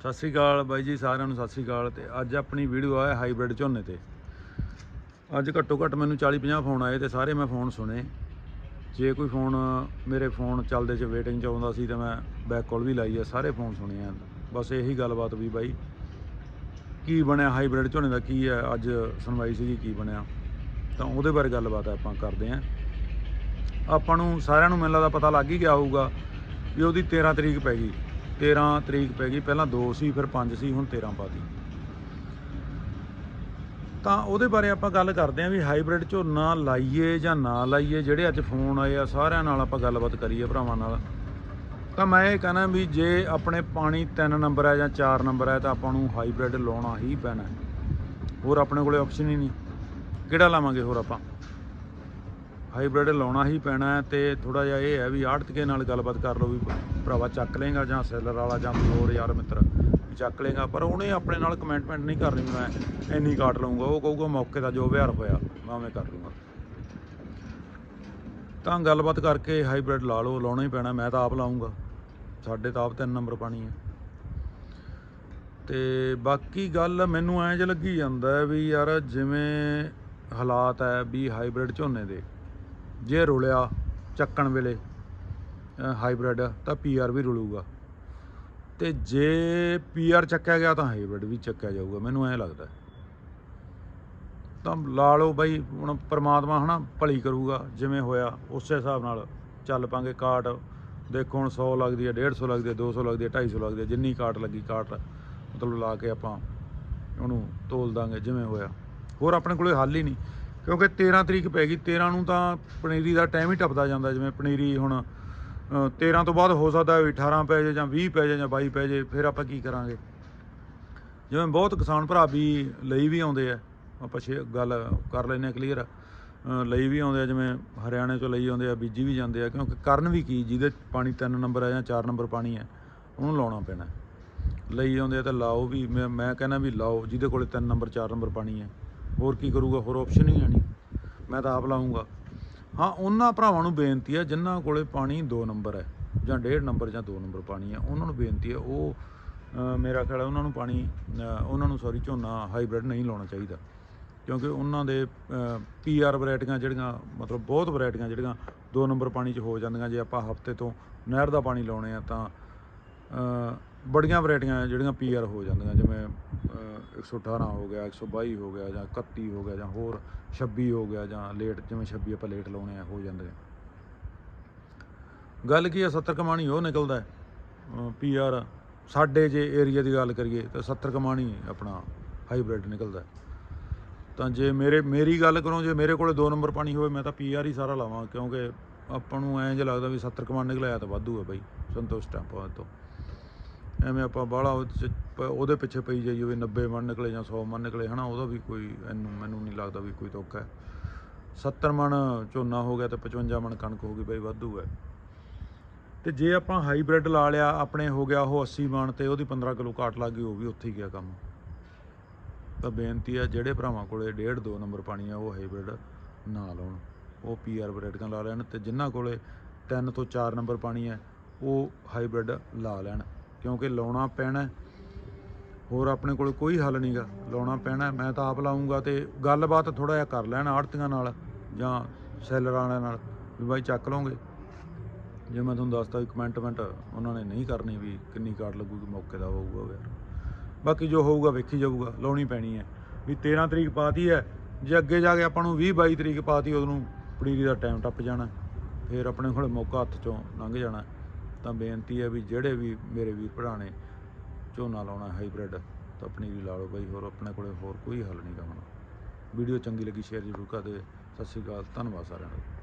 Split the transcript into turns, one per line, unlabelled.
ਸਤਿ ਸ੍ਰੀ ਅਕਾਲ ਬਾਈ ਜੀ, ਸਾਰਿਆਂ ਨੂੰ ਸਤਿ ਸ੍ਰੀ ਅਕਾਲ ਤੇ ਅੱਜ ਆਪਣੀ ਵੀਡੀਓ ਆ ਹਾਈਬ੍ਰਿਡ ਝੋਨੇ ਤੇ। ਅੱਜ ਘੱਟੋ ਘੱਟ ਮੈਨੂੰ 40 50 ਫੋਨ ਆਏ ਤੇ ਸਾਰੇ ਮੈਂ ਫੋਨ ਸੁਣੇ। ਜੇ ਕੋਈ ਫੋਨ ਮੇਰੇ ਫੋਨ ਚੱਲਦੇ ਚ ਵੇਟਿੰਗ ਚ ਆਉਂਦਾ ਸੀ ਤਾਂ ਮੈਂ ਬੈਕ ਕਾਲ ਵੀ ਲਾਈ ਆ, ਸਾਰੇ ਫੋਨ ਸੁਣੇ ਆ। ਬਸ ਇਹੀ ਗੱਲਬਾਤ ਵੀ ਬਾਈ, ਕੀ ਬਣਿਆ ਹਾਈਬ੍ਰਿਡ ਝੋਨੇ ਦਾ, ਕੀ ਹੈ ਅੱਜ ਸੁਣਵਾਈ ਸੀਗੀ, ਕੀ ਬਣਿਆ? ਤਾਂ ਉਹਦੇ ਬਾਰੇ ਗੱਲਬਾਤ ਆਪਾਂ ਕਰਦੇ ਆਂ। ਆਪਾਂ ਨੂੰ ਸਾਰਿਆਂ ਨੂੰ ਮੈਨੂੰ ਲੱਗਦਾ ਪਤਾ ਲੱਗ ਹੀ ਗਿਆ ਹੋਊਗਾ ਵੀ ਉਹਦੀ 13 ਤਰੀਕ ਪੈ ਗਈ। 13 ਤਰੀਕ ਪੈ ਗਈ, ਪਹਿਲਾਂ 2 ਸੀ, ਫਿਰ 5 ਸੀ, ਹੁਣ 13 ਪਾਤੀ ਤਾਂ ਉਹਦੇ ਬਾਰੇ ਆਪਾਂ ਗੱਲ ਕਰਦੇ ਆਂ ਵੀ ਹਾਈਬ੍ਰਿਡ ਝੋਨਾ ਲਾਈਏ ਜਾਂ ਨਾ ਲਾਈਏ, ਜਿਹੜੇ ਅੱਜ ਫੋਨ ਆਏ ਆ, ਸਾਰਿਆਂ ਨਾਲ ਆਪਾਂ ਗੱਲਬਾਤ ਕਰੀਏ ਭਰਾਵਾਂ ਨਾਲ। ਤਾਂ ਮੈਂ ਇਹ ਕਹਣਾ ਵੀ ਜੇ ਆਪਣੇ ਪਾਣੀ 3 ਨੰਬਰ ਹੈ ਜਾਂ 4 ਨੰਬਰ ਹੈ ਤਾਂ ਆਪਾਂ ਨੂੰ ਹਾਈਬ੍ਰਿਡ ਲਾਉਣਾ ਹੀ ਪੈਣਾ। ਹੋਰ ਆਪਣੇ ਕੋਲੇ ਆਪਸ਼ਨ ਹੀ ਨਹੀਂ। ਕਿਹੜਾ ਲਾਵਾਂਗੇ ਹੋਰ ਆਪਾਂ? ਹਾਈਬ੍ਰਿਡ ਲਾਉਣਾ ਹੀ ਪੈਣਾ ਹੈ ਤੇ ਥੋੜਾ ਜਿਹਾ ਇਹ ਹੈ ਵੀ ਆੜਤਕੇ ਨਾਲ ਗੱਲਬਾਤ ਕਰ ਲਓ ਵੀ ਭਰਾਵਾ ਚੱਕ ਲੇਗਾ ਜਾਂ ਸੈਲਰ ਵਾਲਾ ਜਾਂ ਕੋਈ ਹੋਰ ਯਾਰ ਮਿੱਤਰ ਚੱਕ ਲੇਗਾ ਪਰ ਉਹਨੇ ਆਪਣੇ ਨਾਲ ਕਮੈਂਟਮੈਂਟ ਨਹੀਂ ਕਰਨੀ, ਮੈਂ ਇੰਨੀ ਕਾਟ ਲਊਂਗਾ, ਉਹ ਕਹੂਗਾ ਮੌਕੇ ਦਾ ਜੋ ਵਿਹਾਰ ਹੋਇਆ, ਮੈਂ ਉਵੇਂ ਕਰ ਲੂੰਗਾ ਤਾਂ ਗੱਲਬਾਤ ਕਰਕੇ ਹਾਈਬ੍ਰਿਡ ਲਾ ਲਓ, ਲਾਉਣਾ ਹੀ ਪੈਣਾ, ਮੈਂ ਤਾਂ ਆਪ ਲਾਉਂਗਾ ਸਾਡੇ ਤਾਂ ਆਪ ਤਿੰਨ ਨੰਬਰ ਪਾਣੀ ਹੈ। ਤੇ ਬਾਕੀ ਗੱਲ ਮੈਨੂੰ ਐਂ ਜਿਹਾ ਲੱਗੀ ਜਾਂਦਾ ਵੀ ਯਾਰ ਜਿਵੇਂ ਹਾਲਾਤ ਹੈ ਵੀ ਹਾਈਬ੍ਰਿਡ ਝੋਨੇ ਦੇ ਜੇ ਰੁਲਿਆ ਚੱਕਣ ਵੇਲੇ ਹਾਈਬ੍ਰਿਡ ਤਾਂ ਪੀਆਰ ਵੀ ਰੁਲੂਗਾ। ਤੇ ਜੇ ਪੀਆਰ ਚੱਕਿਆ ਗਿਆ, ਤਾਂ ਹਾਈਬ੍ਰਿਡ ਵੀ ਚੱਕਿਆ ਜਾਊਗਾ, ਮੈਨੂੰ ਐਂ ਲੱਗਦਾ। ਤਾਂ ਲਾ ਲਓ ਬਾਈ, ਹੁਣ ਪ੍ਰਮਾਤਮਾ ਹਨਾ ਭਲੀ ਕਰੂਗਾ, ਜਿਵੇਂ ਹੋਇਆ, ਉਸੇ ਹਿਸਾਬ ਨਾਲ ਚੱਲ ਪਾਂਗੇ ਕਾਟ। ਦੇਖੋ ਹੁਣ 100 ਲੱਗਦੀ ਹੈ 150 ਲੱਗਦੀ ਹੈ 200 ਲੱਗਦੀ ਹੈ 250 ਲੱਗਦੀ ਹੈ, ਜਿੰਨੀ ਕਾਟ ਲੱਗੀ ਕਾਟ, ਮਤਲਬ ਲਾ ਕੇ ਆਪਾਂ ਉਹਨੂੰ ਤੋਲ ਦਾਂਗੇ, ਜਿਵੇਂ ਹੋਇਆ। ਹੋਰ ਆਪਣੇ ਕੋਲੇ ਹੱਲ ਹੀ ਨਹੀਂ। ਕਿਉਂਕਿ 13 ਤਰੀਕ ਪੈ ਗਈ 13 ਨੂੰ ਤਾਂ ਪਨੀਰੀ ਦਾ ਟਾਈਮ ਹੀ ਟੱਪਦਾ ਜਾਂਦਾ ਜਿਵੇਂ ਪਨੀਰੀ ਹੁਣ ਅ, 13 ਤੋਂ ਬਾਅਦ ਹੋ ਸਕਦਾ ਵੀ 18 ਪੈ ਜਾਏ ਜਾਂ 20 ਪੈ ਜਾਏ ਜਾਂ 22 ਪੈ ਜਾਏ ਫਿਰ ਆਪਾਂ ਕੀ ਕਰਾਂਗੇ? ਜਿਵੇਂ ਬਹੁਤ ਕਿਸਾਨ ਭਰਾ ਵੀ ਲਈ ਵੀ ਆਉਂਦੇ ਆ ਆਪਾਂ ਛੇ ਗੱਲ ਕਰ ਲੈਨੇ ਆ ਕਲੀਅਰ ਲਈ ਵੀ ਆਉਂਦੇ ਆ ਜਿਵੇਂ ਹਰਿਆਣੇ ਤੋਂ ਲਈ ਆਉਂਦੇ ਆ ਬੀਜੀ ਵੀ ਜਾਂਦੇ ਆ ਕਿਉਂਕਿ ਕਰਨ ਵੀ ਕੀ ਜਿਹਦੇ ਪਾਣੀ 3 ਨੰਬਰ ਆ ਜਾਂ 4 ਨੰਬਰ ਪਾਣੀ ਹੈ ਉਹਨੂੰ ਲਾਉਣਾ ਪੈਣਾ। ਲਈ ਆਉਂਦੇ ਆ ਤਾਂ ਲਾਓ ਵੀ ਮੈਂ ਮੈਂ ਕਹਿੰਦਾ ਵੀ ਲਾਓ ਜਿਹਦੇ ਕੋਲੇ 3 ਨੰਬਰ 4 ਨੰਬਰ ਪਾਣੀ ਹੈ ਹੋਰ ਕੀ ਕਰੂਗਾ? ਹੋਰ ਆਪਸ਼ਨ ਹੀ ਹੈ ਨਹੀਂ। ਮੈਂ ਤਾਂ ਆਪ ਲਾਉਂਗਾ ਹਾਂ, ਉਹਨਾਂ ਭਰਾਵਾਂ ਨੂੰ ਬੇਨਤੀ ਹੈ, ਜਿਨ੍ਹਾਂ ਕੋਲੇ ਪਾਣੀ 2 ਨੰਬਰ ਹੈ, ਜਾਂ 1.5 ਨੰਬਰ, ਜਾਂ 2 ਨੰਬਰ ਪਾਣੀ ਹੈ, ਉਹਨਾਂ ਨੂੰ ਬੇਨਤੀ ਹੈ, ਉਹ ਮੇਰਾ ਖਿਆਲ ਹੈ ਉਹਨਾਂ ਨੂੰ ਪਾਣੀ ਉਹਨਾਂ ਨੂੰ ਸੌਰੀ ਝੋਨਾ ਹਾਈਬ੍ਰਿਡ ਨਹੀਂ ਲਾਉਣਾ ਚਾਹੀਦਾ। ਕਿਉਂਕਿ ਉਹਨਾਂ ਦੇ ਪੀਆਰ ਵੈਰਾਈਟੀਆਂ ਜਿਹੜੀਆਂ, ਮਤਲਬ ਬਹੁਤ ਵੈਰਾਈਟੀਆਂ ਜਿਹੜੀਆਂ 2 ਨੰਬਰ ਪਾਣੀ 'ਚ ਹੋ ਜਾਂਦੀਆਂ। ਜੇ ਆਪਾਂ ਹਫ਼ਤੇ ਤੋਂ ਨਹਿਰ ਦਾ ਪਾਣੀ ਲਾਉਣੇ ਆ ਤਾਂ ਬੜੀਆਂ ਵੈਰਾਈਟੀਆਂ ਜਿਹੜੀਆਂ ਪੀਆਰ ਹੋ ਜਾਂਦੀਆਂ। ਜਿਵੇਂ 118 ਹੋ ਗਿਆ 122 ਹੋ ਗਿਆ, ਜਾਂ 31 ਹੋ ਗਿਆ, ਜਾਂ ਹੋਰ 26 ਹੋ ਗਿਆ, ਜਾਂ ਲੇਟ ਜਿਵੇਂ 26 ਆਪਾਂ ਲੇਟ ਲਾਉਣੇ ਆ, ਹੋ ਜਾਂਦੇ ਗੱਲ ਕੀ ਹੈ 70 ਕਮਾਣੀ ਉਹ ਨਿਕਲਦਾ ਪੀਆਰ ਸਾਡੇ ਜੇ ਏਰੀਆ ਦੀ ਗੱਲ ਕਰੀਏ ਤਾਂ 70 ਕਮਾਣੀ ਆਪਣਾ ਹਾਈਬ੍ਰਿਡ ਨਿਕਲਦਾ ਤਾਂ ਜੇ ਮੇਰੇ, ਮੇਰੀ ਗੱਲ ਕਰੋ, ਜੇ ਮੇਰੇ ਕੋਲੇ 2 ਨੰਬਰ ਪਾਣੀ ਹੋਵੇ, ਮੈਂ ਤਾਂ ਪੀਆਰ ਹੀ ਸਾਰਾ ਲਾਵਾਂ, ਕਿਉਂਕਿ ਆਪਾਂ ਨੂੰ ਐਂ ਜਿਹਾ ਲੱਗਦਾ ਵੀ 70 ਕਮਾਣ ਨਿਕਲਿਆ ਤਾਂ ਵਾਧੂ ਹੈ ਬਾਈ ਸੰਤੁਸ਼ਟ ਹਾਂ ਤੋਂ। ਐਵੇਂ ਆਪਾਂ ਬਾਹਲਾ ਉਹਦੇ ਪਿੱਛੇ ਪਈ ਜਾਈ ਵੀ 90 ਮਣ ਨਿਕਲੇ ਜਾਂ 100 ਮਣ ਨਿਕਲੇ, ਹਨਾ, ਉਹਦਾ ਵੀ ਕੋਈ ਇਹਨੂੰ, ਮੈਨੂੰ ਨਹੀਂ ਲੱਗਦਾ ਵੀ ਕੋਈ ਧੋਖਾ ਹੈ। 70 ਮਣ ਝੋਨਾ ਹੋ ਗਿਆ ਤੇ 55 ਮਣ ਕਣਕ ਹੋ ਗਈ, ਬਈ ਵਾਧੂ ਹੈ। ਤੇ ਜੇ ਆਪਾਂ ਹਾਈਬ੍ਰਿਡ ਲਾ ਲਿਆ, ਆਪਣੇ ਹੋ ਗਿਆ ਉਹ 80 ਮਣ ਤੇ ਉਹਦੀ 15 ਕਿਲੋ ਕਾਟ ਲੱਗ ਗਈ, ਉਹ ਵੀ ਉੱਥੇ ਹੀ ਗਿਆ ਕੰਮ। ਤਾਂ ਬੇਨਤੀ ਆ ਜਿਹੜੇ ਭਰਾਵਾਂ ਕੋਲੇ 1.5 2 ਨੰਬਰ ਪਾਣੀ ਆ, ਉਹ ਹਾਈਬ੍ਰਿਡ ਨਾ ਲਾਉਣ। ਉਹ ਪੀਆਰ ਵੈਰਾਈਟੀਆਂ ਲਾ ਲੈਣ ਤੇ ਜਿਨ੍ਹਾਂ ਕੋਲੇ 3 ਤੋਂ 4 ਨੰਬਰ ਪਾਣੀ ਹੈ, ਉਹ ਹਾਈਬ੍ਰਿਡ ਲਾ ਲੈਣ। ਕਿਉਂਕਿ ਲਾਉਣਾ ਪੈਣਾ ਹੋਰ ਆਪਣੇ ਕੋਲ ਕੋਈ ਹੱਲ ਨਹੀਂਗਾ ਲਾਉਣਾ ਪੈਣਾ, ਮੈਂ ਤਾਂ ਆਪ ਲਾਉਂਗਾ ਤੇ ਗੱਲਬਾਤ ਥੋੜਾ ਜਿਹਾ ਕਰ ਲੈਣ ਆੜਤੀਆਂ ਨਾਲ ਜਾਂ ਸੈਲਰ ਵਾਲਿਆਂ ਨਾਲ ਵੀ ਬਾਈ ਚੱਕ ਲਓਗੇ ਜੇ ਮੈਂ ਤੁਹਾਨੂੰ ਦੱਸਦਾ ਵੀ ਕਮੈਂਟਮੈਂਟ ਉਹਨਾਂ ਨੇ ਨਹੀਂ ਕਰਨੀ ਵੀ ਕਿੰਨੀ ਕਾਰਡ ਲੱਗੂਗੀ ਮੌਕੇ ਦਾ ਹੋਊਗਾ ਯਾਰ ਬਾਕੀ ਜੋ ਹੋਊਗਾ ਵੇਖੀ ਜਾਊਗਾ, ਲਾਉਣੀ ਪੈਣੀ ਹੈ। ਵੀ 13 ਤਰੀਕ ਪਾਤੀ ਹੈ, ਜੇ ਅੱਗੇ ਜਾ ਕੇ ਆਪਾਂ ਨੂੰ 20 22 ਤਰੀਕ ਪਾਤੀ, ਉਹਨੂੰ ਪਨੀਰੀ ਦਾ ਟਾਈਮ ਟੱਪ ਜਾਣਾ ਫਿਰ ਆਪਣੇ ਕੋਲ ਮੌਕਾ ਹੱਥ ਚੋਂ ਲੰਘ ਜਾਣਾ ਤਾਂ ਬੇਨਤੀ ਹੈ ਵੀ ਜਿਹੜੇ ਵੀ ਮੇਰੇ ਵੀਰ ਭਰਾ ਨੇ ਝੋਨਾ ਲਾਉਣਾ ਹਾਈਬ੍ਰਿਡ ਤਾਂ ਪਨੀਰੀ ਲਾ ਲਓ ਬਾਈ, ਹੋਰ ਆਪਣੇ ਕੋਲੇ ਹੋਰ ਕੋਈ ਹੱਲ ਨਹੀਂ ਗਾ ਹੁਣ ਵੀਡੀਓ ਚੰਗੀ ਲੱਗੀ ਸ਼ੇਅਰ ਜ਼ਰੂਰ ਕਰ ਦਿਓ। ਸਤਿ ਸ਼੍ਰੀ ਅਕਾਲ, ਧੰਨਵਾਦ ਸਾਰਿਆਂ ਦਾ।